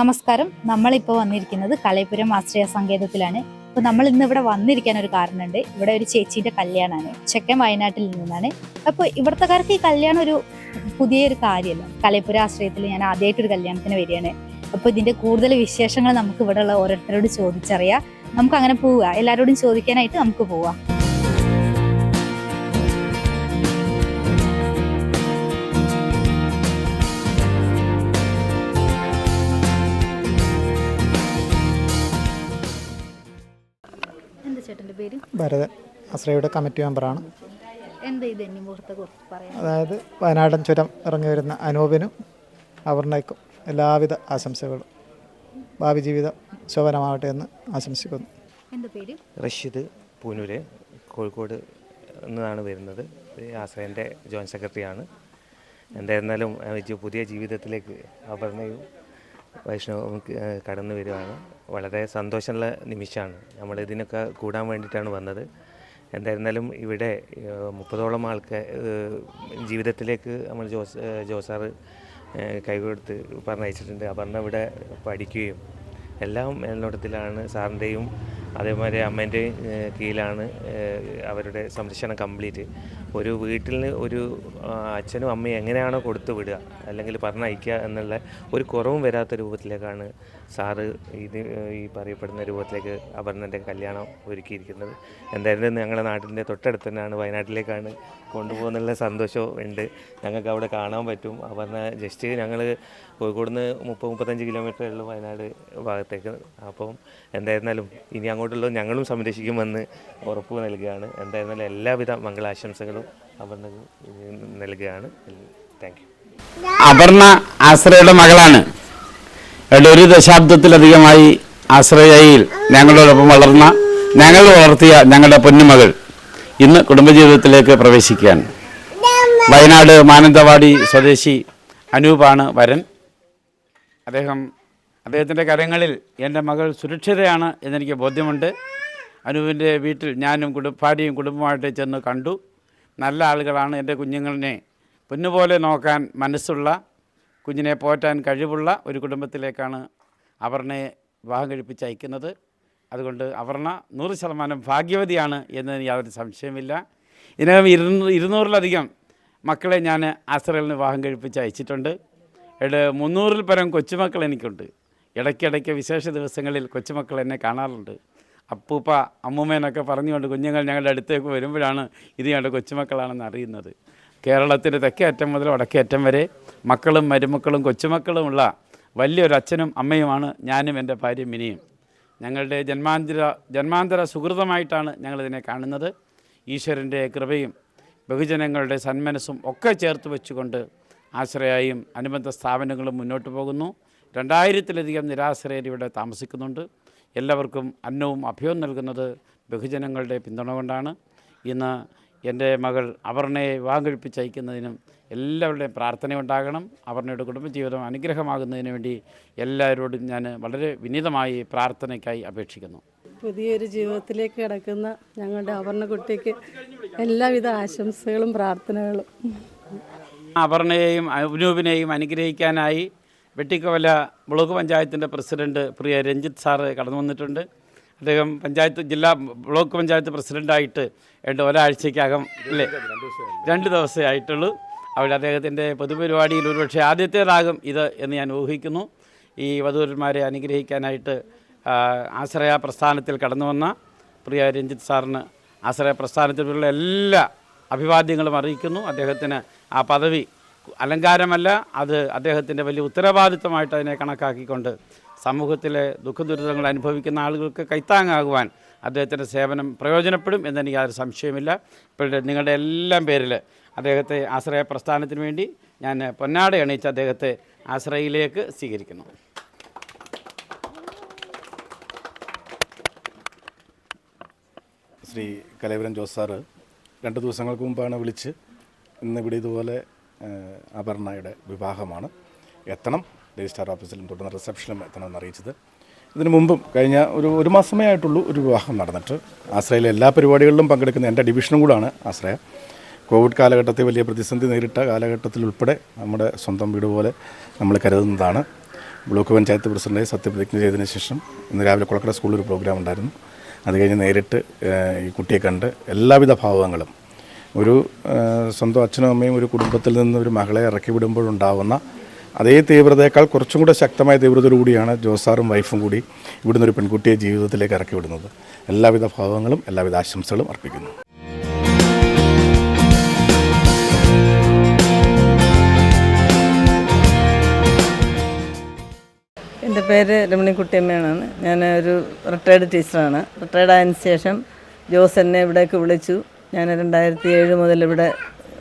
നമസ്കാരം. നമ്മളിപ്പോൾ വന്നിരിക്കുന്നത് കലയപുരം ആശ്രയ സങ്കേതത്തിലാണ്. അപ്പോൾ നമ്മൾ ഇന്ന് ഇവിടെ വന്നിരിക്കാൻ ഒരു കാരണമുണ്ട്. ഇവിടെ ഒരു ചേച്ചീന്റെ കല്യാണമാണ് ചെക്കൻ വയനാട്ടിൽ നിന്നാണ്. അപ്പോൾ ഇവിടുത്തെക്കാർക്ക് ഈ കല്യാണം ഒരു പുതിയൊരു കാര്യമല്ല. കലയപുര ആശ്രയത്തിൽ ഞാൻ ആദ്യമായിട്ടൊരു കല്യാണത്തിന് വരികയാണ്. അപ്പോൾ ഇതിന്റെ കൂടുതൽ വിശേഷങ്ങൾ നമുക്ക് ഇവിടെയുള്ള ഓരോരുത്തരോട് ചോദിച്ചറിയാം. നമുക്ക് അങ്ങനെ പോവുക. എല്ലാവരോടും ചോദിക്കാനായിട്ട് നമുക്ക് പോവാം. പേര് ആശ്രയയുടെ അശ്രയുടെ കമ്മിറ്റി മെമ്പറാണ്. അതായത് വയനാടൻ ചുരം ഇറങ്ങി വരുന്ന അനൂപിനും അവർണയ്ക്കും എല്ലാവിധ ആശംസകളും. ഭാവി ജീവിതം ശോഭനമാവട്ടെ എന്ന് ആശംസിക്കുന്നു. എന്റെ പേര്? റഷീദ് പൂനൂര് കോഴിക്കോട് നിന്നാണ് വരുന്നത്. ഈ ആശ്രയന്റെ ജോയിന്റ് സെക്രട്ടറിയാണ്. എന്തായിരുന്നാലും പുതിയ ജീവിതത്തിലേക്ക് അപർണയും വൈഷ്ണവും കടന്നു വരികയാണ് വളരെ സന്തോഷമുള്ള നിമിഷമാണ്. നമ്മൾ ഇതിനൊക്കെ കൂടാൻ വേണ്ടിയിട്ടാണ് വന്നത്. എന്തായിരുന്നാലും ഇവിടെ മുപ്പതോളം ആൾക്ക് ജീവിതത്തിലേക്ക് നമ്മൾ ജോസ് ജോസാറ് കൈകൊടുത്ത് പറഞ്ഞയച്ചിട്ടുണ്ട്. അപർണ ഇവിടെ പഠിക്കുകയും എല്ലാം മേൽനോട്ടത്തിലാണ് സാറിന്റെയും അതേമാതിരി അമ്മേന്റെ കീഴിലാണ് അവരുടെ സംരക്ഷണം കംപ്ലീറ്റ്. ഒരു വീട്ടിൽ ഒരു അച്ഛനും അമ്മയും എങ്ങനെയാണോ കൊടുത്തു വിടുക അല്ലെങ്കിൽ പറഞ്ഞയക്കുക എന്നുള്ള ഒരു കുറവും വരാത്ത രൂപത്തിലേക്കാണ് സാറ് ഇത് ഈ പറയപ്പെടുന്ന രൂപത്തിലേക്ക് അപർണന്റെ കല്യാണം ഒരുക്കിയിരിക്കുന്നത്. എന്തായാലും ഞങ്ങളുടെ നാട്ടിന്റെ തൊട്ടടുത്ത് തന്നെയാണ് വയനാട്ടിലേക്കാണ് കൊണ്ടുപോകുന്നുള്ള സന്തോഷവും ഉണ്ട്. ഞങ്ങൾക്ക് അവിടെ കാണാൻ പറ്റും. അപർണ ജസ്റ്റ് ഞങ്ങൾ കോഴിക്കോട് നിന്ന് മുപ്പത് മുപ്പത്തഞ്ച് കിലോമീറ്ററേ ഉള്ളൂ വയനാട് ഭാഗത്തേക്ക്. അപ്പം എന്തായിരുന്നാലും ഇനി അങ്ങോട്ടുള്ള ഞങ്ങളും സംരക്ഷിക്കുമെന്ന് ഉറപ്പ് നൽകുകയാണ്. എന്തായിരുന്നാലും എല്ലാവിധ മംഗളാശംസകളും അപർണ നൽകുകയാണ്. താങ്ക് യു അപർണ ആശ്രയയുടെ മകളാണ്. ഒരു ദശാബ്ദത്തിലധികമായി ആശ്രയയിൽ ഞങ്ങളോടൊപ്പം വളർന്ന ഞങ്ങൾ വളർത്തിയ ഞങ്ങളുടെ പൊന്നുമകൾ ഇന്ന് കുടുംബജീവിതത്തിലേക്ക് പ്രവേശിക്കുകയാണ്. വയനാട് മാനന്തവാടി സ്വദേശി അനൂപാണ് വരൻ. അദ്ദേഹം അദ്ദേഹത്തിന്റെ കരങ്ങളിൽ എന്റെ മകൾ സുരക്ഷിതയാണ് എന്നെനിക്ക് ബോധ്യമുണ്ട്. അനുവിന്റെ വീട്ടിൽ ഞാനും കുടുംബ ഭാര്യയും കുടുംബമായിട്ട് ചെന്ന് കണ്ടു. നല്ല ആളുകളാണ് എന്റെ കുഞ്ഞുങ്ങളിനെ പൊന്നുപോലെ നോക്കാൻ മനസ്സുള്ള കുഞ്ഞിനെ പോറ്റാൻ കഴിവുള്ള ഒരു കുടുംബത്തിലേക്കാണ് അവർണയെ വിവാഹം കഴിപ്പിച്ച് അയക്കുന്നത്. അതുകൊണ്ട് അവർണ നൂറ് ശതമാനം ഭാഗ്യവതിയാണ് എന്നതിന് യാതൊരു സംശയമില്ല ഇതിനകം ഇരുന്നൂ ഇരുന്നൂറിലധികം മക്കളെ ഞാൻ ആശ്രയിൽ വിവാഹം കഴിപ്പിച്ച് അയച്ചിട്ടുണ്ട്. ഇവിടെ മുന്നൂറിൽ പരം കൊച്ചുമക്കൾ എനിക്കുണ്ട്. ഇടയ്ക്കിടയ്ക്ക് വിശേഷ ദിവസങ്ങളിൽ കൊച്ചുമക്കൾ എന്നെ കാണാറുണ്ട്. അപ്പൂപ്പ അമ്മൂമ്മേനൊക്കെ പറഞ്ഞുകൊണ്ട് കുഞ്ഞുങ്ങൾ ഞങ്ങളുടെ അടുത്തേക്ക് വരുമ്പോഴാണ് ഇത് ഞങ്ങളുടെ കൊച്ചുമക്കളാണെന്ന് അറിയുന്നത്. കേരളത്തിന്റെ തെക്കേ അറ്റം മുതൽ വടക്കേ അറ്റം വരെ മക്കളും മരുമക്കളും കൊച്ചുമക്കളുമുള്ള വലിയൊരു അച്ഛനും അമ്മയുമാണ് ഞാനും എന്റെ ഭാര്യ മിനിയും. ഞങ്ങളുടെ ജന്മാന്തര ജന്മാന്തര സുഹൃതമായിട്ടാണ് ഞങ്ങളിതിനെ കാണുന്നത്. ഈശ്വരന്റെ കൃപയും ബഹുജനങ്ങളുടെ സന്മനസ്സും ഒക്കെ ചേർത്ത് വെച്ചുകൊണ്ട് ആശ്രയായും അനുബന്ധ സ്ഥാപനങ്ങളും മുന്നോട്ട് പോകുന്നു. രണ്ടായിരത്തിലധികം നിരാശ്രയർ ഇവിടെ താമസിക്കുന്നുണ്ട്. എല്ലാവർക്കും അന്നവും അഭയവും നൽകുന്നത് ബഹുജനങ്ങളുടെ പിന്തുണ കൊണ്ടാണ്. ഇന്ന് എന്റെ മകൾ അവർണയെ വിവാഹം കഴിപ്പിച്ചയക്കുന്നതിനും എല്ലാവരുടെയും പ്രാർത്ഥന ഉണ്ടാകണം. അപർണയുടെ കുടുംബജീവിതം അനുഗ്രഹമാകുന്നതിന് വേണ്ടി എല്ലാവരോടും ഞാൻ വളരെ വിനീതമായി പ്രാർത്ഥനയ്ക്കായി അപേക്ഷിക്കുന്നു. പുതിയൊരു ജീവിതത്തിലേക്ക് കിടക്കുന്ന ഞങ്ങളുടെ അപർണക്കുട്ടിക്ക് എല്ലാവിധ ആശംസകളും പ്രാർത്ഥനകളും. അപർണയെയും അനൂപിനെയും അനുഗ്രഹിക്കാനായി വെട്ടിക്കവല ബ്ലോക്ക് പഞ്ചായത്തിന്റെ പ്രസിഡന്റ് പ്രിയ രഞ്ജിത്ത് സാറ് കടന്നു വന്നിട്ടുണ്ട്. അദ്ദേഹം പഞ്ചായത്ത് ജില്ലാ ബ്ലോക്ക് പഞ്ചായത്ത് പ്രസിഡന്റായിട്ട് ഏണ്ട ഒരാഴ്ചയ്ക്കകം അല്ലേ? രണ്ട് ദിവസമേ ആയിട്ടുള്ളൂ. അവിടെ അദ്ദേഹത്തിന്റെ പൊതുപരിപാടിയിൽ ഒരുപക്ഷെ ആദ്യത്തേതാകും ഇത് എന്ന് ഞാൻ ഊഹിക്കുന്നു. ഈ വധൂരന്മാരെ അനുഗ്രഹിക്കാനായിട്ട് ആശ്രയ പ്രസ്ഥാനത്തിൽ കടന്നു വന്ന പ്രിയ രഞ്ജിത്ത് സാറിന് ആശ്രയ പ്രസ്ഥാനത്തിലുള്ള എല്ലാ അഭിവാദ്യങ്ങളും അറിയിക്കുന്നു. അദ്ദേഹത്തിന് ആ പദവി അലങ്കാരമല്ല അത് അദ്ദേഹത്തിന്റെ വലിയ ഉത്തരവാദിത്വമായിട്ട് അതിനെ കണക്കാക്കിക്കൊണ്ട് സമൂഹത്തിലെ ദുഃഖദുരിതങ്ങൾ അനുഭവിക്കുന്ന ആളുകൾക്ക് കൈത്താങ്ങാകുവാൻ അദ്ദേഹത്തിന്റെ സേവനം പ്രയോജനപ്പെടും എന്നെനിക്ക് യാതൊരു സംശയമില്ല ഇപ്പോഴത്തെ നിങ്ങളുടെ എല്ലാം പേരിൽ അദ്ദേഹത്തെ ആശ്രയ പ്രസ്ഥാനത്തിന് വേണ്ടി ഞാൻ പൊന്നാട എണീച്ച് അദ്ദേഹത്തെ ആശ്രയയിലേക്ക് സ്വീകരിക്കുന്നു. ശ്രീ കലേവരൻ ജോസ് സാറ് രണ്ട് ദിവസങ്ങൾക്ക് മുമ്പാണ് വിളിച്ച് ഇന്ന് ഇവിടെ ഇതുപോലെ അപർണയുടെ വിവാഹമാണ്. എത്തണം. രജിസ്ട്രാർ ഓഫീസിലും തുടർന്ന് റിസപ്ഷനിലും എത്തണമെന്ന് അറിയിച്ചത്. ഇതിനു മുമ്പും കഴിഞ്ഞ ഒരു ഒരു മാസമേ ആയിട്ടുള്ളൂ ഒരു വിവാഹം നടന്നിട്ട്. ആശ്രയിലെ എല്ലാ പരിപാടികളിലും പങ്കെടുക്കുന്ന എന്റെ ഡിവിഷനും കൂടാണ് ആശ്രയ. കോവിഡ് കാലഘട്ടത്തിൽ വലിയ പ്രതിസന്ധി നേരിട്ട കാലഘട്ടത്തിൽ ഉൾപ്പെടെ നമ്മുടെ സ്വന്തം വീട് പോലെ നമ്മൾ കരുതുന്നതാണ്. ബ്ലോക്ക് പഞ്ചായത്ത് പ്രസിഡന്റായി സത്യപ്രതിജ്ഞ ചെയ്തതിന് ശേഷം ഇന്ന് രാവിലെ കുളക്കട സ്കൂളിൽ ഒരു പ്രോഗ്രാം ഉണ്ടായിരുന്നു. അത് കഴിഞ്ഞ് നേരിട്ട് ഈ കുട്ടിയെ കണ്ട് എല്ലാവിധ ഭാവങ്ങളും ഒരു സ്വന്തം അച്ഛനും അമ്മയും ഒരു കുടുംബത്തിൽ നിന്ന് ഒരു മകളെ ഇറക്കി വിടുമ്പോഴുണ്ടാവുന്ന അതേ തീവ്രതയേക്കാൾ കുറച്ചും കൂടെ ശക്തമായ തീവ്രതയോടുകൂടിയാണ് ജോസാറും വൈഫും കൂടി ഇവിടുന്ന് ഒരു പെൺകുട്ടിയെ ജീവിതത്തിലേക്ക് ഇറക്കി വിടുന്നത്. എല്ലാവിധ ഭാവങ്ങളും എല്ലാവിധ ആശംസകളും അർപ്പിക്കുന്നു. എന്റെ പേര് രമണിക്കുട്ടിയമ്മയാണ് ഞാൻ ഒരു റിട്ടയർഡ് ടീച്ചറാണ് റിട്ടയർഡ് ആയതിനു ശേഷം ജോസ് എന്നെ ഇവിടേക്ക് വിളിച്ചു. ഞാൻ രണ്ടായിരത്തി ഏഴ് മുതൽ ഇവിടെ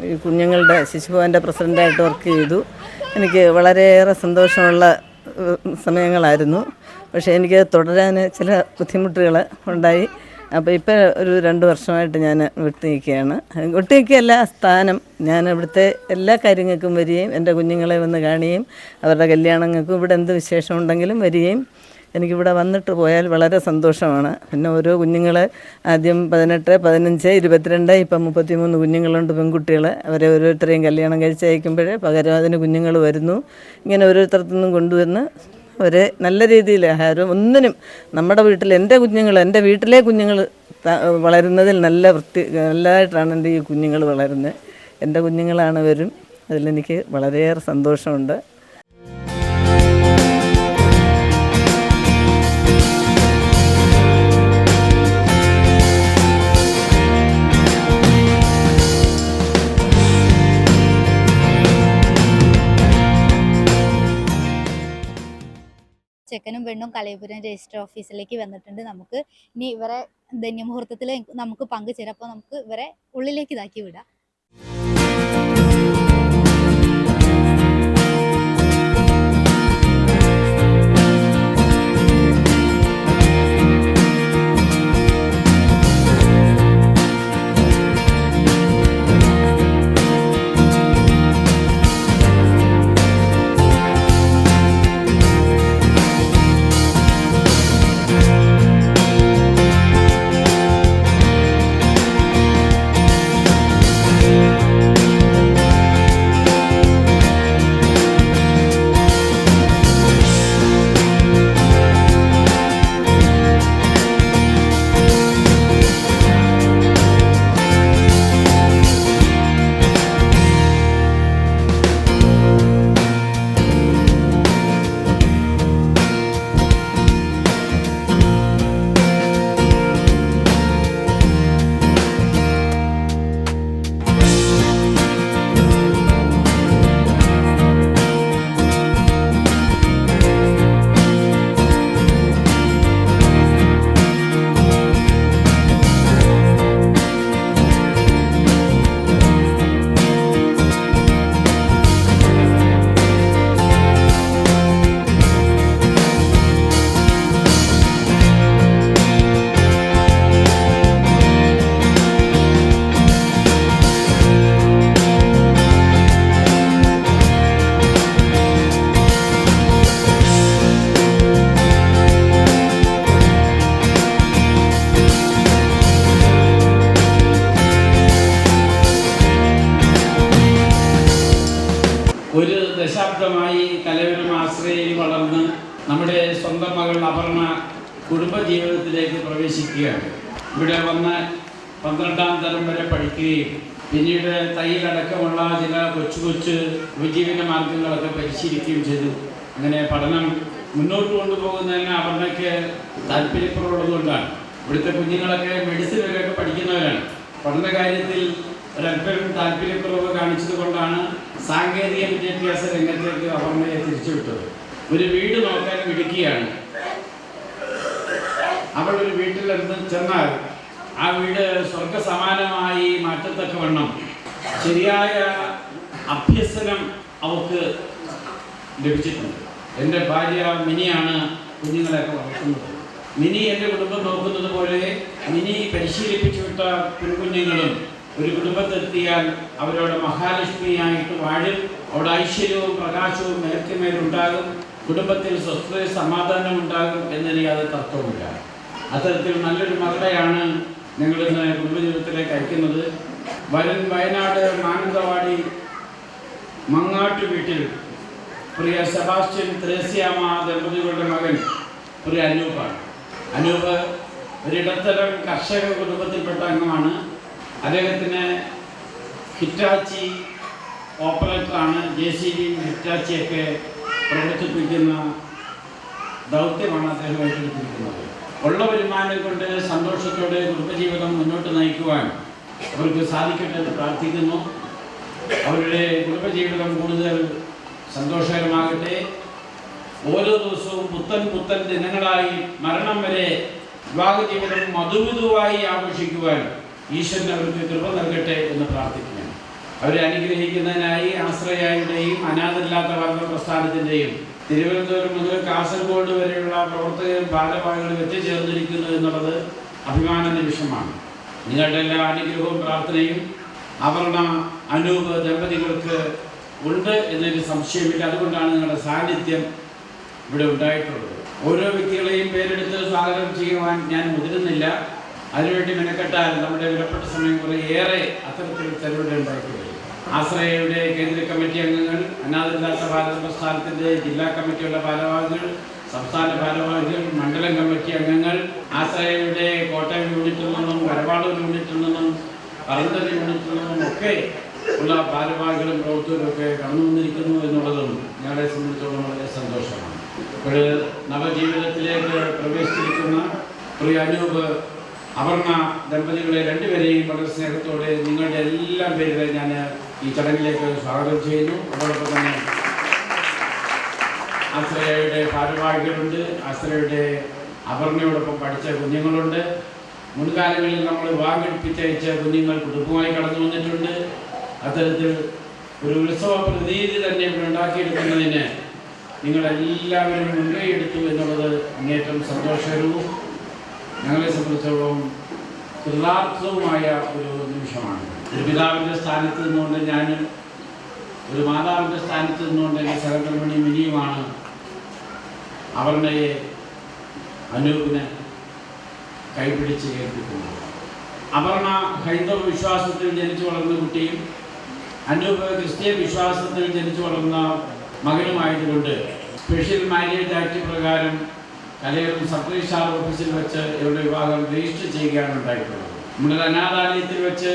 ഈ കുഞ്ഞുങ്ങളുടെ ശിശുഭവന്റെ പ്രസിഡന്റായിട്ട് വർക്ക് ചെയ്തു. എനിക്ക് വളരെയേറെ സന്തോഷമുള്ള സമയങ്ങളായിരുന്നു. പക്ഷേ എനിക്ക് തുടരാൻ ചില ബുദ്ധിമുട്ടുകൾ ഉണ്ടായി. അപ്പോൾ ഇപ്പോൾ ഒരു രണ്ട് വർഷമായിട്ട് ഞാൻ വിട്ടു നിൽക്കുകയാണ് വിട്ടു നിൽക്കുകയല്ല സ്ഥാനം. ഞാൻ ഇവിടുത്തെ എല്ലാ കാര്യങ്ങൾക്കും വരികയും എന്റെ കുഞ്ഞുങ്ങളെ വന്ന് കാണുകയും അവരുടെ കല്യാണങ്ങൾക്കും ഇവിടെ എന്ത് വിശേഷമുണ്ടെങ്കിലും വരികയും എനിക്കിവിടെ വന്നിട്ട് പോയാൽ വളരെ സന്തോഷമാണ്. പിന്നെ ഓരോ കുഞ്ഞുങ്ങളെ ആദ്യം പതിനെട്ട് പതിനഞ്ച് ഇരുപത്തിരണ്ട് ഇപ്പം മുപ്പത്തിമൂന്ന് കുഞ്ഞുങ്ങളുണ്ട് പെൺകുട്ടികൾ അവരെ ഓരോരുത്തരെയും കല്യാണം കഴിച്ച് അയക്കുമ്പോഴേ പകരം അതിന് കുഞ്ഞുങ്ങൾ വരുന്നു. ഇങ്ങനെ ഓരോരുത്തരത്തു നിന്നും കൊണ്ടുവന്ന് ഒരു നല്ല രീതിയിൽ ആഹാരം ഒന്നിനും നമ്മുടെ വീട്ടിൽ എന്റെ കുഞ്ഞുങ്ങൾ എന്റെ വീട്ടിലെ കുഞ്ഞുങ്ങൾ വളരുന്നതിൽ നല്ല വൃത്തി നല്ലതായിട്ടാണ് എന്റെ ഈ കുഞ്ഞുങ്ങൾ വളരുന്നത്. എന്റെ കുഞ്ഞുങ്ങളാണ് വരും. അതിലെനിക്ക് വളരെയേറെ സന്തോഷമുണ്ട്. ചെക്കനും പെണ്ണും കലയപുരം രജിസ്റ്റർ ഓഫീസിലേക്ക് വന്നിട്ടുണ്ട്. നമുക്ക് ഇനി ഇവരെ ധന്യമുഹൂർത്തത്തിൽ നമുക്ക് പങ്കുചേരാം. അപ്പോൾ നമുക്ക് ഇവരെ ഉള്ളിലേക്ക് ഇതാക്കി വിടാം. നമ്മുടെ സ്വന്തം മകൾ അപർണ കുടുംബജീവിതത്തിലേക്ക് പ്രവേശിക്കുകയാണ്. ഇവിടെ വന്ന് പന്ത്രണ്ടാം തരം വരെ പഠിക്കുകയും പിന്നീട് തയ്യലടക്കമുള്ള ചില കൊച്ചു കൊച്ചു ഉപജീവന മാർഗങ്ങളൊക്കെ പരിശീലിക്കുകയും ചെയ്തു. അങ്ങനെ പഠനം മുന്നോട്ട് കൊണ്ടുപോകുന്നതിന് അപർണയ്ക്ക് താല്പര്യക്കുറവുള്ളതുകൊണ്ടാണ്. ഇവിടുത്തെ കുഞ്ഞുങ്ങളൊക്കെ മെഡിസിൻ വരെയൊക്കെ പഠിക്കുന്നവരാണ്. പഠന കാര്യത്തിൽ ഒരല്പം താല്പര്യക്കുറവ് കാണിച്ചത് കൊണ്ടാണ് സാങ്കേതിക വിദ്യാഭ്യാസ രംഗത്തേക്ക് അപർണയെ തിരിച്ചുവിട്ടത്. ഒരു വീട് നോക്കാൻ വിളിക്കുകയാണ്. അവൾ ഒരു നിന്ന് ചെന്നാൽ ആ വീട് സ്വർഗ സമാനമായി മാറ്റത്തക്കവണ്ണം ശരിയായ അഭ്യസനം അവൾക്ക് ലഭിച്ചിട്ടുണ്ട്. എന്റെ ഭാര്യ മിനിയാണ് കുഞ്ഞുങ്ങളെയൊക്കെ വളർത്തുന്നത്. മിനി എന്റെ കുടുംബം നോക്കുന്നത് പോലെ മിനി പരിശീലിപ്പിച്ചു വിട്ട പെൺകുഞ്ഞുങ്ങളും ഒരു കുടുംബത്തെത്തിയാൽ അവരോട് മഹാലക്ഷ്മിയായിട്ട് വാഴും. അവിടെ ഐശ്വര്യവും പ്രകാശവും നേർക്കുമേലുണ്ടാകും കുടുംബത്തിൽ സ്വസ്ഥതയും സമാധാനം ഉണ്ടാകും എന്നതിന് യാതൊരു തത്വമില്ല അത്തരത്തിൽ നല്ലൊരു മകളെയാണ് ഇന്ന് കുടുംബജീവിതത്തിലേക്ക് അയക്കുന്നത്. വരൻ വയനാട് മാനന്തവാടി മങ്ങാട്ട് വീട്ടിൽ പ്രിയ സെബാസ്റ്റ്യൻ ത്രേസ്യാമ ദമ്പതികളുടെ മകൻ പ്രിയ അനൂപാണ്. അനൂപ് ഒരിടത്തരം കർഷക കുടുംബത്തിൽപ്പെട്ട അംഗമാണ്. അദ്ദേഹത്തിന് ഹിറ്റാച്ചി ഓപ്പറേറ്ററാണ്. ജെ സി ബിയും ഹിറ്റാച്ചിയൊക്കെ പ്രവർത്തിപ്പിക്കുന്ന ദൗത്യമാണ് അദ്ദേഹം ഏറ്റെടുത്തിരിക്കുന്നത്. ഉള്ള വരുമാനം കൊണ്ട് സന്തോഷത്തോടെ കുടുംബജീവിതം മുന്നോട്ട് നയിക്കുവാൻ അവർക്ക് സാധിക്കട്ടെ എന്ന് പ്രാർത്ഥിക്കുന്നു. അവരുടെ കുടുംബജീവിതം കൂടുതൽ സന്തോഷകരമാകട്ടെ. ഓരോ ദിവസവും പുത്തൻ പുത്തൻ ദിനങ്ങളായി മരണം വരെ വിവാഹ ജീവിതം മധുവിധുവായി ആഘോഷിക്കുവാൻ ഈശ്വരൻ അവർക്ക് കൃപ നൽകട്ടെ എന്ന് പ്രാർത്ഥിക്കുന്നു. അവരെ അനുഗ്രഹിക്കുന്നതിനായി ആശ്രയായുടെയും അനാഥില്ലാത്ത വർണ പ്രസ്ഥാനത്തിന്റെയും തിരുവനന്തപുരം മുതൽ കാസർഗോഡ് വരെയുള്ള പ്രവർത്തകരും ഭാരവാഹികളും എത്തിച്ചേർന്നിരിക്കുന്നു എന്നുള്ളത് അഭിമാന നിമിഷമാണ്. നിങ്ങളുടെ എല്ലാ അനുഗ്രഹവും പ്രാർത്ഥനയും അപർണ അനൂപ് ദമ്പതികൾക്ക് ഉണ്ട് എന്നൊരു സംശയമില്ല. അതുകൊണ്ടാണ് നിങ്ങളുടെ സാന്നിധ്യം ഇവിടെ ഉണ്ടായിട്ടുള്ളത്. ഓരോ വ്യക്തികളെയും പേരെടുത്ത് സ്വാഗതം ചെയ്യുവാൻ ഞാൻ മുതിരുന്നില്ല. അതിനുവേണ്ടി മെനക്കെട്ടാൽ നമ്മുടെ വിലപ്പെട്ട സമയം കുറേ ഏറെ അത്തരത്തിൽ ചെലവിടെ ഉണ്ടായിട്ടുണ്ട് ആശ്രയയുടെ കേന്ദ്ര കമ്മിറ്റി അംഗങ്ങൾ അനാഥില്ലാത്ത ഭാരത പ്രസ്ഥാനത്തിന്റെ ജില്ലാ കമ്മിറ്റിയുള്ള ഭാരവാഹികൾ സംസ്ഥാന ഭാരവാഹികൾ മണ്ഡലം കമ്മിറ്റി അംഗങ്ങൾ ആശ്രയയുടെ കോട്ടയം യൂണിറ്റിൽ നിന്നും വരവാളൂർ യൂണിറ്റിൽ നിന്നും പറന്തൽ യൂണിറ്റിൽ നിന്നും ഒക്കെ ഉള്ള ഭാരവാഹികളും പ്രവർത്തകരും ഒക്കെ കടന്നു വന്നിരിക്കുന്നു എന്നുള്ളതും ഞങ്ങളെ സംബന്ധിച്ചോളം വളരെ സന്തോഷമാണ്. ഇപ്പോൾ നവജീവിതത്തിലേക്ക് പ്രവേശിച്ചിരിക്കുന്ന പ്രിയ അനൂപ് അപർണ ദമ്പതികളെ രണ്ടുപേരെയും വളരെ സ്നേഹത്തോടെ നിങ്ങളുടെ എല്ലാം പേരിലെ ഞാൻ ഈ ചടങ്ങിലേക്ക് സ്വാഗതം ചെയ്യുന്നു. അതോടൊപ്പം തന്നെ ആശ്രയയുടെ ഭാരവാഹികളുണ്ട്. ആശ്രയയുടെ അപർണയോടൊപ്പം പഠിച്ച കുഞ്ഞുങ്ങളുണ്ട്. മുൻകാലങ്ങളിൽ നമ്മൾ വിവാഹം കഴിപ്പിച്ചയച്ച കുഞ്ഞുങ്ങൾ കുടുംബമായി കടന്നു വന്നിട്ടുണ്ട്. അത്തരത്തിൽ ഒരു ഉത്സവ പ്രതീതി തന്നെ ഉണ്ടാക്കിയെടുക്കുന്നതിന് നിങ്ങളെല്ലാവരും മുൻകൈ എടുത്തു എന്നുള്ളത് അങ്ങേറ്റം സന്തോഷകരവും ഞങ്ങളെ സംബന്ധിച്ചോളം കൃതാർത്ഥവുമായ ഒരു നിമിഷമാണ്. ഒരു പിതാവിന്റെ സ്ഥാനത്ത് നിന്നുകൊണ്ട് ഞാനും ഒരു മാതാവിന്റെ സ്ഥാനത്ത് നിന്നുകൊണ്ട് എന്റെ സഹകരണമണി മിനിയുമാണ്. അവരുടെ അനൂപിനെ കൈപിടിച്ച് ഏൽപ്പിക്കുന്നത് അപർണ ഹൈന്ദവ വിശ്വാസത്തിൽ ജനിച്ചു വളർന്ന കുട്ടിയും അനൂപ് ക്രിസ്ത്യൻ വിശ്വാസത്തിൽ ജനിച്ചു വളർന്ന മകനുമായതുകൊണ്ട് സ്പെഷ്യൽ മാരേജ് ആക്ട് പ്രകാരം കലയറും രജിസ്ട്രാർ ഓഫീസിൽ വെച്ച് ഇവരുടെ വിവാഹം രജിസ്റ്റർ ചെയ്യുകയാണ് ഉണ്ടായിട്ടുള്ളത്. നമ്മുടെ അനാഥാലയത്തിൽ വെച്ച്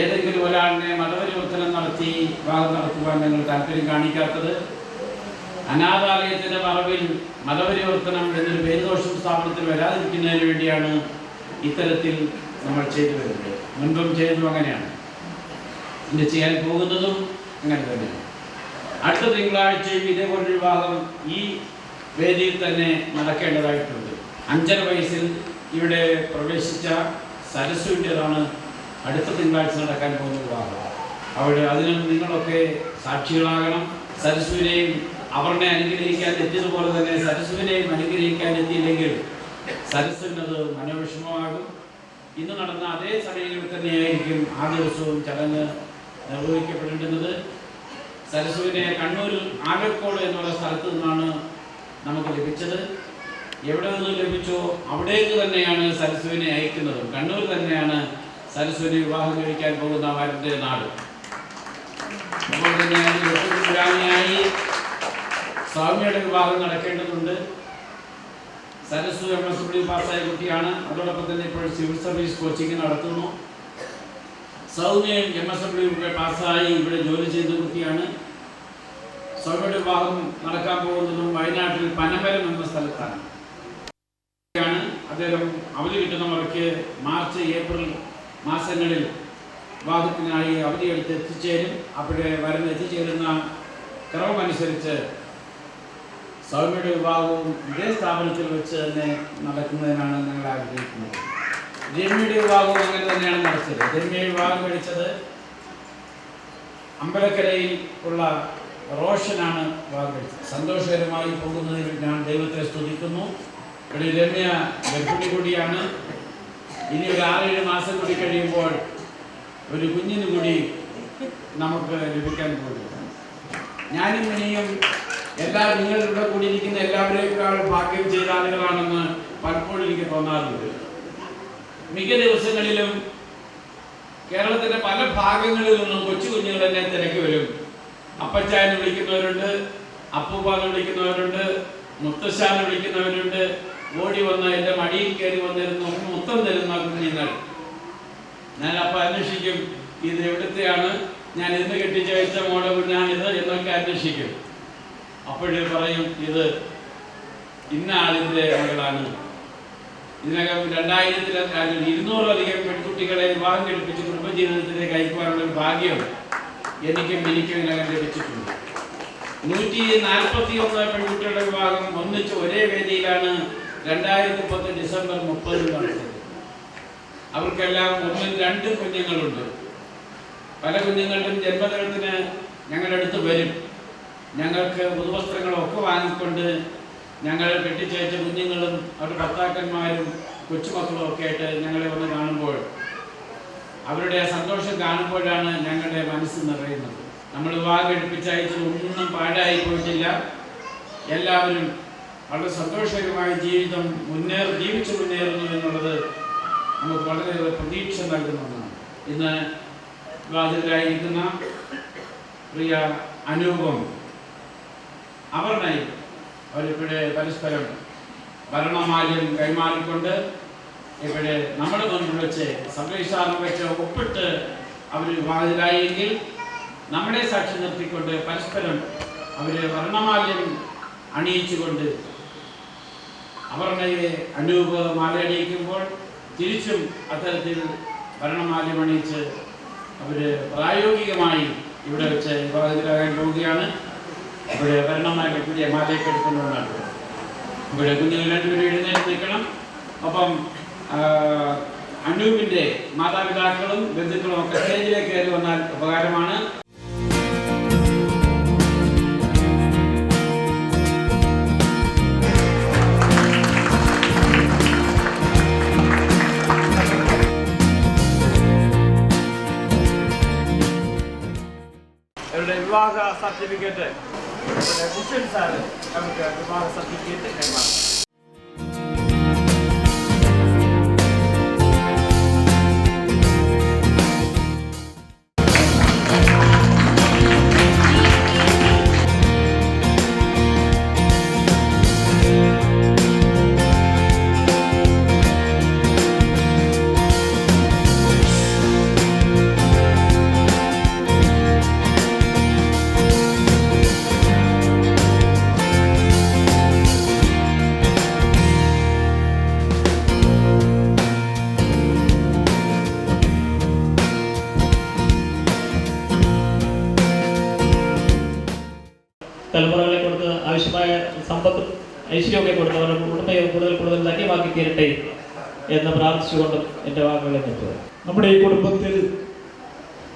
ഏതെങ്കിലും ഒരാളിനെ മതപരിവർത്തനം നടത്തി വിവാഹം നടത്തുവാൻ ഞങ്ങൾ താല്പര്യം കാണിക്കാത്തത് അനാഥാലയത്തിന്റെ മറവിൽ മതപരിവർത്തനം എന്നൊരു പേരുദോഷം സ്ഥാപനത്തിൽ വരാതിരിക്കുന്നതിന് വേണ്ടിയാണ് ഇത്തരത്തിൽ നമ്മൾ ചെയ്തു വരുന്നത്. മുൻപും ചെയ്തതും അങ്ങനെയാണ്. ഇന്ന് ചെയ്യാൻ പോകുന്നതും അങ്ങനെ തന്നെയാണ്. അടുത്ത തിങ്കളാഴ്ചയും ഇതേപോലൊരു വിവാഹം ഈ വേദിയിൽ തന്നെ നടക്കേണ്ടതായിട്ടുണ്ട്. അഞ്ചര വയസ്സിൽ ഇവിടെ പ്രവേശിച്ച സരസ്വതിന്റെതാണ് അടുത്ത തിങ്കളാഴ്ച നടക്കാൻ പോകുന്ന വിവാഹം. അവിടെ അതിന് നിങ്ങളൊക്കെ സാക്ഷികളാകണം. സരസ്വതിനെയും അവരുടെ അനുഗ്രഹിക്കാൻ എത്തിയതുപോലെ തന്നെ സരസ്വതിനെയും അനുഗ്രഹിക്കാൻ എത്തിയില്ലെങ്കിൽ സരസ്വനത് മനോവിഷമമാകും. ഇന്ന് നടന്ന അതേ സമയങ്ങളിൽ തന്നെയായിരിക്കും ആ ദിവസവും ചടങ്ങ് നിർവഹിക്കപ്പെട്ടിരുന്നത് സരസ്വതിനെ കണ്ണൂരിൽ ആകക്കോട് എന്നുള്ള സ്ഥലത്ത് നിന്നാണ് നമുക്ക് ലഭിച്ചത്. എവിടെ നിന്ന് ലഭിച്ചോ അവിടേക്ക് തന്നെയാണ് സരസ്വതിനെ അയക്കുന്നത്. കണ്ണൂർ തന്നെയാണ് സരസ്വതി വിവാഹം കഴിക്കാൻ പോകുന്ന അവരുടെ നാട്. അപ്പോൾ തന്നെ ഗ്രാമിയായി സ്വാമിയുടെ വിവാഹം നടക്കേണ്ടതുണ്ട്. സരസ്വതി എം എസ് ഡബ്ല്യു പാസ്സായ കുട്ടിയാണ്. അതോടൊപ്പം തന്നെ ഇപ്പോൾ സിവിൽ സർവീസ് കോച്ചിങ് നടത്തുന്നു. സൗമ്യം എം എസ് ഡബ്ല്യു പാസ്സായി ഇവിടെ ജോലി ചെയ്ത കുട്ടിയാണ്. സൗമ്യയുടെ വിവാഹം നടക്കാൻ പോകുന്നതും വയനാട്ടിൽ പനമരം എന്ന സ്ഥലത്താണ്. ാണ് അദ്ദേഹം അവധി കിട്ടുന്ന മുറയ്ക്ക് മാർച്ച് ഏപ്രിൽ മാസങ്ങളിൽ വിവാഹത്തിനായി അവധിയെടുത്ത് എത്തിച്ചേരും. അവിടെ വരുന്ന എത്തിച്ചേരുന്ന ക്രമമനുസരിച്ച് സൗമ്യയുടെ വിവാഹവും ഇതേ സ്ഥാപനത്തിൽ വെച്ച് തന്നെ നടക്കുന്നതിനാണ് ഞങ്ങൾ ആഗ്രഹിക്കുന്നത്. രമ്യയുടെ വിവാഹവും അങ്ങനെ തന്നെയാണ് നടത്തിയത്. രമ്യ വിവാഹം കഴിച്ചത് അമ്പലക്കരയിൽ ഉള്ള റോഷനാണ് വിവാഹം കഴിച്ചത്. സന്തോഷകരമായി പോകുന്നതിൽ ഞാൻ ദൈവത്തെ സ്തുതിക്കുന്നു. ഇവിടെ രമ്യ ഗർഭിണി കൂടിയാണ്. ഇനി ഒരു ആറേഴ് മാസം കൂടി കഴിയുമ്പോൾ ഒരു കുഞ്ഞിന് കൂടി നമുക്ക് ലഭിക്കാൻ പോകുന്നു. ഞാനും ഇനിയും എല്ലാ നിങ്ങൾ ഇവിടെ കൂടിയിരിക്കുന്ന എല്ലാവരേക്കാൾ ഭാഗ്യം ചെയ്ത ആളുകളാണെന്ന് പലപ്പോഴും എനിക്ക് തോന്നാറുണ്ട്. മിക്ക ദിവസങ്ങളിലും കേരളത്തിന്റെ പല ഭാഗങ്ങളിൽ നിന്നും കൊച്ചു കുഞ്ഞുങ്ങൾ തന്നെ തിരക്കി വരും. അപ്പച്ചായനെ വിളിക്കുന്നവരുണ്ട് അപ്പൂപ്പാന്ന് വിളിക്കുന്നവരുണ്ട് മുത്തശ്ശാന്ന് വിളിക്കുന്നവരുണ്ട് ഓടി വന്ന് എന്റെ മടിയിൽ കയറി വന്നിരുന്നു മുത്തം തരുന്ന കുഞ്ഞുങ്ങൾ ഞാൻ അപ്പം അന്വേഷിക്കും ഇത് എവിടുത്തെയാണ്? ഞാൻ ഇന്ന് കെട്ടിച്ചയച്ച മോളെ കുഞ്ഞാണിത് എന്നൊക്കെ അന്വേഷിക്കും. അപ്പോഴേ പറയും ഇത് ഇന്ന ആളിന്റെ മകളാണ്. ഇതിനകം രണ്ടായിരത്തിലധികം ഇരുന്നൂറിലധികം പെൺകുട്ടികളെ വിവാഹം കഴിപ്പിച്ച് കുടുംബജീവിതത്തിലേക്ക് അയക്കുവാനുള്ള ഒരു ഭാഗ്യം എനിക്കും എനിക്കും ഇതിനകം ലഭിച്ചിട്ടുണ്ട്. നൂറ്റി നാൽപ്പത്തി ഒന്ന് പെൺകുട്ടികളുടെ വിവാഹം ഒന്നിച്ച് ഒരേ വേദിയിലാണ് രണ്ടായിരത്തി പത്ത് ഡിസംബർ മുപ്പതിൽ നടത്തിയത് അവർക്കെല്ലാം ഒന്നിൽ രണ്ട് കുഞ്ഞുങ്ങളുണ്ട്. പല കുഞ്ഞുങ്ങളുടെയും ജന്മദിനത്തിന് ഞങ്ങളുടെ അടുത്ത് വരും. ഞങ്ങൾക്ക് പുതുവസ്ത്രങ്ങളൊക്കെ വാങ്ങിക്കൊണ്ട് ഞങ്ങൾ കെട്ടിച്ചയച്ച കുഞ്ഞുങ്ങളും അവരുടെ ഭർത്താക്കന്മാരും കൊച്ചുമക്കളും ഒക്കെ ആയിട്ട് ഞങ്ങളെ വന്ന് കാണുമ്പോൾ അവരുടെ സന്തോഷം കാണുമ്പോഴാണ് ഞങ്ങളുടെ മനസ്സ് നിറയുന്നത്. നമ്മൾ വിവാഹം കഴിപ്പിച്ചയച്ചത് ഒന്നും പാടായി പോയിട്ടില്ല. എല്ലാവരും വളരെ സന്തോഷകരമായ ജീവിതം മുന്നേറി ജീവിച്ചു മുന്നേറുന്നു എന്നുള്ളത് നമുക്ക് വളരെയേറെ പ്രതീക്ഷ നൽകുന്ന ഒന്നാണ്. ഇന്ന് വിവാഹിതരായിരിക്കുന്ന പ്രിയ അനൂപം അവർണയും അവരിപ്പോഴെ പരസ്പരം ഭരണമാല്യം കൈമാറിക്കൊണ്ട് ഇവിടെ നമ്മുടെ മുൻപിൽ വെച്ച് സംരക്ഷണം വെച്ച് ഒപ്പിട്ട് അവർ വിവാഹിതരായെങ്കിൽ നമ്മുടെ സാക്ഷി നിർത്തിക്കൊണ്ട് പരസ്പരം അവരെ വർണമാല്യം അണിയിച്ചുകൊണ്ട് അപർണയെ അനൂപ് മാലയണിയിക്കുമ്പോൾ തിരിച്ചും അത്തരത്തിൽ ഭരണമാല്യം അണിയിച്ച് അവർ പ്രായോഗികമായി ഇവിടെ വെച്ച് വിവാഹിതരാകാൻ പോവുകയാണ്. ഇവിടെ ഭരണമാല പുതിയ എടുത്തുകൊണ്ടാണ് ഇവിടെ കുഞ്ഞുങ്ങൾ രണ്ടുപേരും എഴുന്നേറ്റ് നിൽക്കണം. അപ്പം അനൂപിന്റെ മാതാപിതാക്കളും ബന്ധുക്കളും ഒക്കെ സ്റ്റേജിലേക്ക് കയറി വന്നാൽ ഉപകാരമാണ്. വിവാഹ സർട്ടിഫിക്കറ്റ്. ഭൂഷൺ സാറ് നമുക്ക് വിവാഹ സർട്ടിഫിക്കറ്റ് കൈമാറും.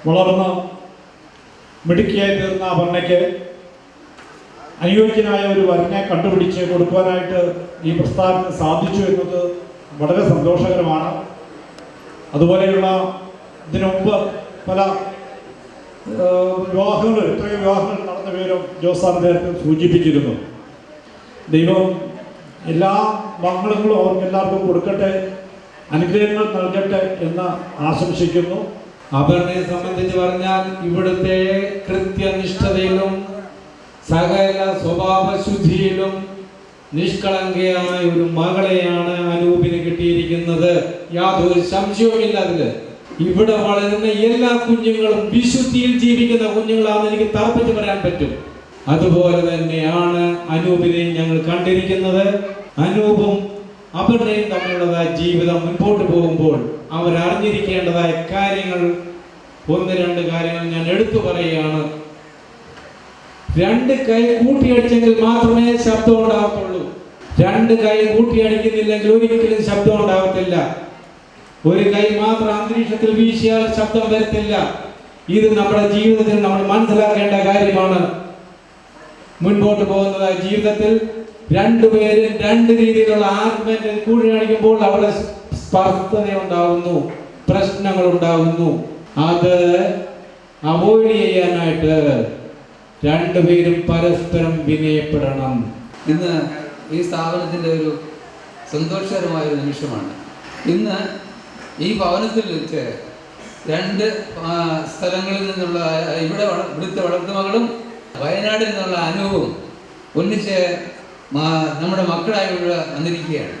വളർന്ന മിടുക്കിയായി തീർന്ന അപർണയ്ക്ക് അനുയോജ്യനായ ഒരു വരനെ കണ്ടുപിടിച്ച് കൊടുക്കുവാനായിട്ട് ഈ പ്രസ്ഥാനത്തിന് സാധിച്ചു എന്നത് വളരെ സന്തോഷകരമാണ്. അതുപോലെയുള്ള ഇതിനു മുമ്പ് പല വിവാഹങ്ങൾ ഇത്രയും വിവാഹങ്ങൾ നടന്ന പേരും ജോസാർ നേരത്തെ സൂചിപ്പിച്ചിരുന്നു. ദൈവം എല്ലാ മംഗളങ്ങളും അവർക്ക് എല്ലാവർക്കും കൊടുക്കട്ടെ അനുഗ്രഹങ്ങൾ നൽകട്ടെ എന്ന് ആശംസിക്കുന്നു. അപർണയെ സംബന്ധിച്ച് പറഞ്ഞാൽ ഇവിടുത്തെ കൃത്യനിഷ്ഠതയിലും സകല സ്വഭാവശുദ്ധിയിലും നിഷ്കളങ്കയായ ഒരു മകളെയാണ് അനൂപിന് കിട്ടിയിരിക്കുന്നത്. യാതൊരു സംശയവുമില്ല അതിൽ. ഇവിടെ വളരുന്ന എല്ലാ കുഞ്ഞുങ്ങളും വിശുദ്ധിയിൽ ജീവിക്കുന്ന കുഞ്ഞുങ്ങളാണെന്ന് എനിക്ക് തറപ്പിച്ച് പറയാൻ പറ്റും. അതുപോലെ തന്നെയാണ് അനൂപിനെ ഞങ്ങൾ കണ്ടിരിക്കുന്നത്. അനൂപും അപർണയും തമ്മിലുള്ളതായ ജീവിതം മുൻപോട്ട് പോകുമ്പോൾ അവർ അറിഞ്ഞിരിക്കേണ്ടതായ കാര്യങ്ങൾ ഒന്ന് രണ്ട് കാര്യങ്ങൾ ഞാൻ എടുത്തു പറയുകയാണ്. രണ്ട് കൈ കൂട്ടിയടിച്ചെങ്കിൽ മാത്രമേ ശബ്ദം ഉണ്ടാകത്തുള്ളൂ. രണ്ട് കൈ കൂട്ടിയടിക്കുന്നില്ലെങ്കിൽ ഒരിക്കലും ശബ്ദം ഉണ്ടാകത്തില്ല. ഒരു കൈ മാത്രം അന്തരീക്ഷത്തിൽ വീശിയാൽ ശബ്ദം വരത്തില്ല. ഇത് നമ്മുടെ ജീവിതത്തിൽ നമ്മൾ മനസ്സിലാക്കേണ്ട കാര്യമാണ്. മുൻപോട്ട് പോകുന്നതായ ജീവിതത്തിൽ രണ്ടുപേരും രണ്ട് രീതിയിലുള്ള ആർഗ്യുമെന്റ് കൂടി കാണിക്കുമ്പോൾ അവിടെ സ്പർദ്ധത ഉണ്ടാകുന്നു പ്രശ്നങ്ങൾ ഉണ്ടാവുന്നു അത് അവോയ്ഡ് ചെയ്യാനായിട്ട് രണ്ടുപേരും പരസ്പരം വിനയപ്പെടണം. ഇന്ന് ഈ സ്ഥാപനത്തിന്റെ ഒരു സന്തോഷകരമായ ഒരു നിമിഷമാണ്. ഇന്ന് ഈ ഭവനത്തിൽ വെച്ച് രണ്ട് സ്ഥലങ്ങളിൽ നിന്നുള്ള ഇവിടെ ഇവിടുത്തെ വളർത്തുമകളും വയനാട്ടിൽ നിന്നുള്ള അനുവും ഒന്നിച്ച് നമ്മുടെ മക്കളായി വന്നിരിക്കുകയാണ്.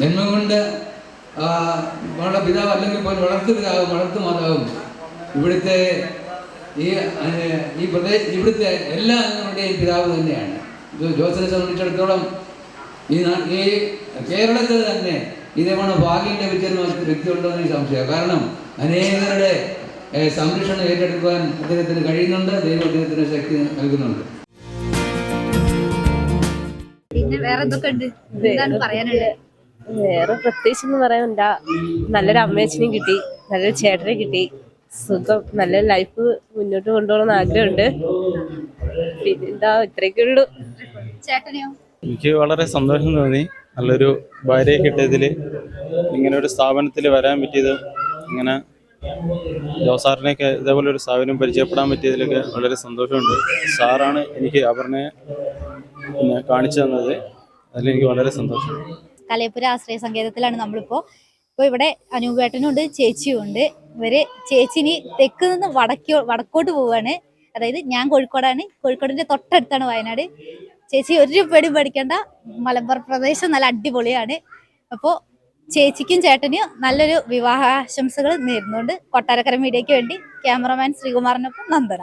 ജന്മം കൊണ്ട് വളരെ പിതാവ് അല്ലെങ്കിൽ പോലും വളർത്തു പിതാവും വളർത്തു മാതാവും ഇവിടുത്തെ ഈ ഈ പ്രദേശ ഇവിടുത്തെ എല്ലാ അംഗങ്ങളുടെയും പിതാവ് തന്നെയാണ്. ഇത് ജോസിനെ സംബന്ധിച്ചിടത്തോളം ഈ ഈ കേരളത്തിൽ തന്നെ ഇതേപോലെ ഭാഗ്യം ലഭിച്ചൊരു വ്യക്തിയുണ്ടോ എന്ന് സംശയം കാരണം അനേകരുടെ സംരക്ഷണം ഏറ്റെടുക്കുവാൻ അദ്ദേഹത്തിന് കഴിയുന്നുണ്ട്. ദൈവം അദ്ദേഹത്തിന് ശക്തി നൽകുന്നുണ്ട്. പിന്നെ വേറെ എന്തൊക്കെ ഉണ്ട് എന്താണ് പറയാനുള്ളത്? വേറെ പ്രത്യേകിച്ച് ഒന്നും പറയാനില്ല. നല്ലൊരു അമ്മയച്ഛനും കിട്ടി നല്ലൊരു ചേട്ടനെ കിട്ടി. സുഖം നല്ല ലൈഫ് മുന്നോട്ട് കൊണ്ടുപോകണം ആഗ്രഹമുണ്ട്. പിന്നെന്താ ഇത്രയൊക്കെ ഉള്ളൂ എനിക്ക് വളരെ സന്തോഷം തോന്നി. നല്ലൊരു ഭാര്യയെ കിട്ടിയതിൽ ഇങ്ങനെ ഒരു സ്ഥാപനത്തിൽ വരാൻ പറ്റിയത് ഇങ്ങനെ ജോസാറിനെയൊക്കെ ഇതേപോലെ ഒരു സ്ഥാപനം പരിചയപ്പെടാൻ പറ്റിയതിലൊക്കെ വളരെ സന്തോഷമുണ്ട്. സാറാണ് എനിക്ക് അപർണയെ കാണിച്ചു തന്നത്. അതിലെനിക്ക് വളരെ സന്തോഷമുണ്ട് കലയപ്പുര ആശ്രയ സങ്കേതത്തിലാണ് നമ്മളിപ്പോ. ഇപ്പൊ ഇവിടെ അനൂപേട്ടനുണ്ട് ചേച്ചിയും ഉണ്ട് ഇവർ ചേച്ചി ചേച്ചിനി തെക്ക് നിന്ന് വടക്കോ വടക്കോട്ട് പോവാണ്. അതായത് ഞാൻ കോഴിക്കോടാണ്. കോഴിക്കോടിന്റെ തൊട്ടടുത്താണ് വയനാട്. ചേച്ചി ഒരു പേടി പേടിക്കേണ്ട. മലബാർ പ്രദേശം നല്ല അടിപൊളിയാണ്. അപ്പോൾ ചേച്ചിക്കും ചേട്ടനും നല്ലൊരു വിവാഹാശംസകൾ നേരുന്നുണ്ട്. കൊട്ടാരക്കര മീഡിയയ്ക്ക് വേണ്ടി ക്യാമറമാൻ ശ്രീകുമാറിനൊപ്പം നന്ദന.